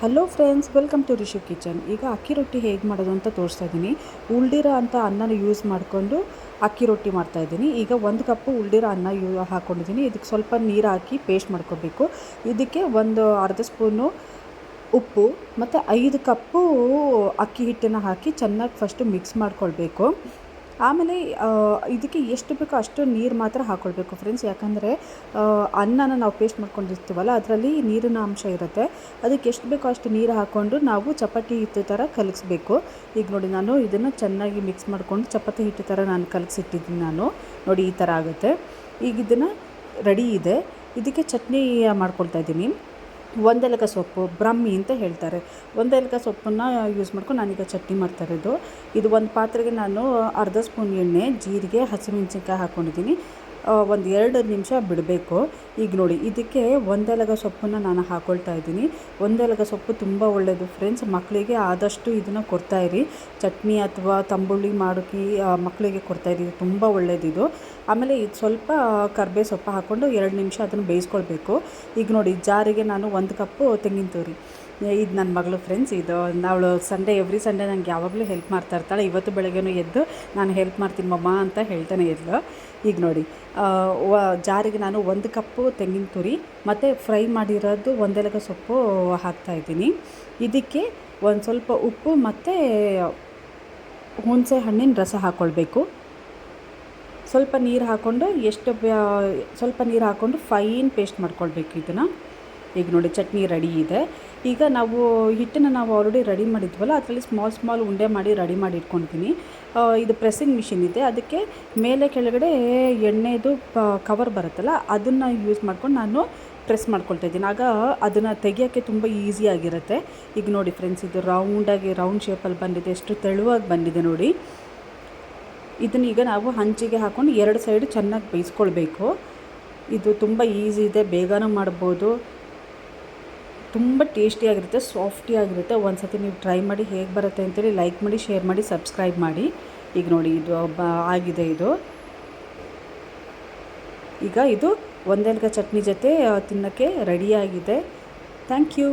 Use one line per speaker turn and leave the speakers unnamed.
Hello friends welcome to Rishu kitchen ಈಗ ಅಕ್ಕಿ ರೊಟ್ಟಿ ಹೇಗೆ ಮಾಡೋದು ಅಂತ ತೋರಿಸ್ತಾ ಇದ್ದೀನಿ. ಉಳ್ದಿರೋ ಅಂತ ಅನ್ನನ ಯೂಸ್ ಮಾಡಿಕೊಂಡು ಅಕ್ಕಿ ರೊಟ್ಟಿ ಮಾಡ್ತಾ ಇದ್ದೀನಿ. ಈಗ ಒಂದು ಕಪ್ಪು ಉಳ್ದಿರೋ ಅನ್ನ ಯೂ ಹಾಕ್ಕೊಂಡಿದ್ದೀನಿ ಇದಕ್ಕೆ ಸ್ವಲ್ಪ ನೀರು ಹಾಕಿ ಪೇಸ್ಟ್ ಮಾಡ್ಕೋಬೇಕು. ಇದಕ್ಕೆ ಒಂದು ಅರ್ಧ ಸ್ಪೂನು ಉಪ್ಪು ಮತ್ತು ಐದು ಕಪ್ಪು ಅಕ್ಕಿ ಹಿಟ್ಟನ್ನು ಹಾಕಿ ಚೆನ್ನಾಗಿ ಫಸ್ಟು ಮಿಕ್ಸ್ ಮಾಡ್ಕೊಳ್ಬೇಕು. ಆಮೇಲೆ ಇದಕ್ಕೆ ಎಷ್ಟು ಬೇಕೋ ಅಷ್ಟು ನೀರು ಮಾತ್ರ ಹಾಕ್ಕೊಳ್ಬೇಕು ಫ್ರೆಂಡ್ಸ್ ಯಾಕಂದರೆ ಅನ್ನನ ನಾವು ಪೇಸ್ಟ್ ಮಾಡ್ಕೊಂಡಿರ್ತೀವಲ್ಲ, ಅದರಲ್ಲಿ ನೀರಿನ ಅಂಶ ಇರುತ್ತೆ. ಅದಕ್ಕೆ ಎಷ್ಟು ಬೇಕೋ ಅಷ್ಟು ನೀರು ಹಾಕ್ಕೊಂಡು ನಾವು ಚಪಾತಿ ಹಿಟ್ಟು ಥರ ಕಲಗಿಸ್ಬೇಕು. ಈಗ ನೋಡಿ, ನಾನು ಇದನ್ನು ಚೆನ್ನಾಗಿ ಮಿಕ್ಸ್ ಮಾಡಿಕೊಂಡು ಚಪಾತಿ ಹಿಟ್ಟು ಥರ ನಾನು ಕಲಗಿಸಿಟ್ಟಿದ್ದೀನಿ ನಾನು. ನೋಡಿ, ಈ ಥರ ಆಗುತ್ತೆ. ಈಗ ಇದನ್ನು ರೆಡಿ ಇದೆ. ಇದಕ್ಕೆ ಚಟ್ನಿ ಮಾಡ್ಕೊಳ್ತಾ ಇದ್ದೀನಿ. ಒಂದೆಲಗ ಸೊಪ್ಪು, ಬ್ರಹ್ಮಿ ಅಂತ ಹೇಳ್ತಾರೆ. ಒಂದೆಲಕ ಸೊಪ್ಪನ್ನು ಯೂಸ್ ಮಾಡ್ಕೊಂಡು ನಾನೀಗ ಚಟ್ನಿ ಮಾಡ್ತಾ ಇರೋದು. ಇದು ಒಂದು ಪಾತ್ರೆಗೆ ನಾನು ಅರ್ಧ ಸ್ಪೂನ್ ಎಣ್ಣೆ, ಜೀರಿಗೆ, ಹಸಿಮೆಣಸಿನ್ಕಾಯಿ ಹಾಕ್ಕೊಂಡಿದ್ದೀನಿ ಒಂದು ಎರಡು ನಿಮಿಷ ಬಿಡಬೇಕು. ಈಗ ನೋಡಿ, ಇದಕ್ಕೆ ಒಂದೆಲಗ ಸೊಪ್ಪನ್ನು ನಾನು ಹಾಕ್ಕೊಳ್ತಾ ಇದ್ದೀನಿ. ಒಂದೆಲಗ ಸೊಪ್ಪು ತುಂಬ ಒಳ್ಳೆಯದು ಫ್ರೆಂಡ್ಸ್ ಮಕ್ಕಳಿಗೆ ಆದಷ್ಟು ಇದನ್ನು ಕೊಡ್ತಾಯಿರಿ ಚಟ್ನಿ ಅಥವಾ ತಂಬುಳಿ ಮಾಡುಕಿ ಮಕ್ಕಳಿಗೆ ಕೊಡ್ತಾಯಿರಿ ತುಂಬ ಒಳ್ಳೆಯದಿದು ಆಮೇಲೆ ಇದು ಸ್ವಲ್ಪ ಕರ್ಬೇ ಸೊಪ್ಪು ಹಾಕ್ಕೊಂಡು ಎರಡು ನಿಮಿಷ ಅದನ್ನು ಬೇಯಿಸ್ಕೊಳ್ಬೇಕು. ಈಗ ನೋಡಿ, ಜಾರಿಗೆ ನಾನು ಒಂದು ಕಪ್ಪು ತೆಂಗಿನ ತುರಿ. ಇದು ನನ್ನ ಮಗಳು ಫ್ರೆಂಡ್ಸ್ ಇದು. ಅವಳು ಸಂಡೇ ಎವ್ರಿ ಸಂಡೇ ನನಗೆ ಯಾವಾಗಲೂ ಹೆಲ್ಪ್ ಮಾಡ್ತಾ ಇರ್ತಾಳೆ. ಇವತ್ತು ಬೆಳಗ್ಗೆನೂ ಎದ್ದು ನಾನು ಹೆಲ್ಪ್ ಮಾಡ್ತೀನಿ ಮಮ್ಮ ಅಂತ ಹೇಳ್ತಾನೆ ಇದ್ಲು ಈಗ ನೋಡಿ ಜಾರಿಗೆ ನಾನು ಒಂದು ಕಪ್ಪು ತೆಂಗಿನ ತುರಿ, ಮತ್ತು ಫ್ರೈ ಮಾಡಿರೋದು ಒಂದೆಲಗ ಸೊಪ್ಪು ಹಾಕ್ತಾಯಿದ್ದೀನಿ ಇದಕ್ಕೆ ಒಂದು ಸ್ವಲ್ಪ ಉಪ್ಪು, ಮತ್ತು ಹುಣಸೆ ಹಣ್ಣಿನ ರಸ ಹಾಕ್ಕೊಳ್ಬೇಕು ಸ್ವಲ್ಪ ನೀರು ಹಾಕ್ಕೊಂಡು ಎಷ್ಟು ಸ್ವಲ್ಪ ನೀರು ಹಾಕ್ಕೊಂಡು ಫೈನ್ ಪೇಸ್ಟ್ ಮಾಡ್ಕೊಳ್ಬೇಕು ಇದನ್ನು. ಈಗ ನೋಡಿ ಚಟ್ನಿ ರೆಡಿ ಇದೆ. ಈಗ ನಾವು ಹಿಟ್ಟನ್ನು ನಾವು ಆಲ್ರೆಡಿ ರೆಡಿ ಮಾಡಿದ್ವಲ್ಲ, ಅದರಲ್ಲಿ ಸ್ಮಾಲ್ ಸ್ಮಾಲ್ ಉಂಡೆ ಮಾಡಿ ರೆಡಿ ಮಾಡಿ ಇಟ್ಕೊಳ್ತೀನಿ ಇದು ಪ್ರೆಸ್ಸಿಂಗ್ ಮಿಷಿನ್ ಇದೆ. ಅದಕ್ಕೆ ಮೇಲೆ ಕೆಳಗಡೆ ಎಣ್ಣೆದು ಕವರ್ ಬರುತ್ತಲ್ಲ, ಅದನ್ನು ಯೂಸ್ ಮಾಡ್ಕೊಂಡು ನಾನು ಪ್ರೆಸ್ ಮಾಡ್ಕೊಳ್ತಾ ಇದ್ದೀನಿ. ಆಗ ಅದನ್ನು ತೆಗಿಯೋಕ್ಕೆ ತುಂಬ ಈಸಿಯಾಗಿರುತ್ತೆ ಈಗ ನೋಡಿ ಫ್ರೆಂಡ್ಸ್ ಇದು ರೌಂಡಾಗಿ ರೌಂಡ್ ಶೇಪಲ್ಲಿ ಬಂದಿದೆ. ಎಷ್ಟು ತೆಳುವಾಗಿ ಬಂದಿದೆ ನೋಡಿ. ಇದನ್ನ ಈಗ ನಾವು ಹಂಚಿಗೆ ಹಾಕ್ಕೊಂಡು ಎರಡು ಸೈಡ್ ಚೆನ್ನಾಗಿ ಬೇಯಿಸ್ಕೊಳ್ಬೇಕು. ಇದು ತುಂಬ ಈಸಿ ಇದೆ. ಬೇಗನೂ ಮಾಡ್ಬೋದು. ತುಂಬ ಟೇಸ್ಟಿಯಾಗಿರುತ್ತೆ ಸಾಫ್ಟಿಯಾಗಿರುತ್ತೆ ಒಂದು ಸತಿ ನೀವು ಟ್ರೈ ಮಾಡಿ ಹೇಗೆ ಬರುತ್ತೆ ಅಂತೇಳಿ ಲೈಕ್ ಮಾಡಿ, ಶೇರ್ ಮಾಡಿ, ಸಬ್ಸ್ಕ್ರೈಬ್ ಮಾಡಿ. ಈಗ ನೋಡಿ, ಇದು ಆಗಿದೆ ಇದು. ಈಗ ಇದು ಒಂದೆಲ್ಗ ಚಟ್ನಿ ಜೊತೆ ತಿನ್ನೋಕ್ಕೆ ರೆಡಿಯಾಗಿದೆ ಥ್ಯಾಂಕ್ ಯು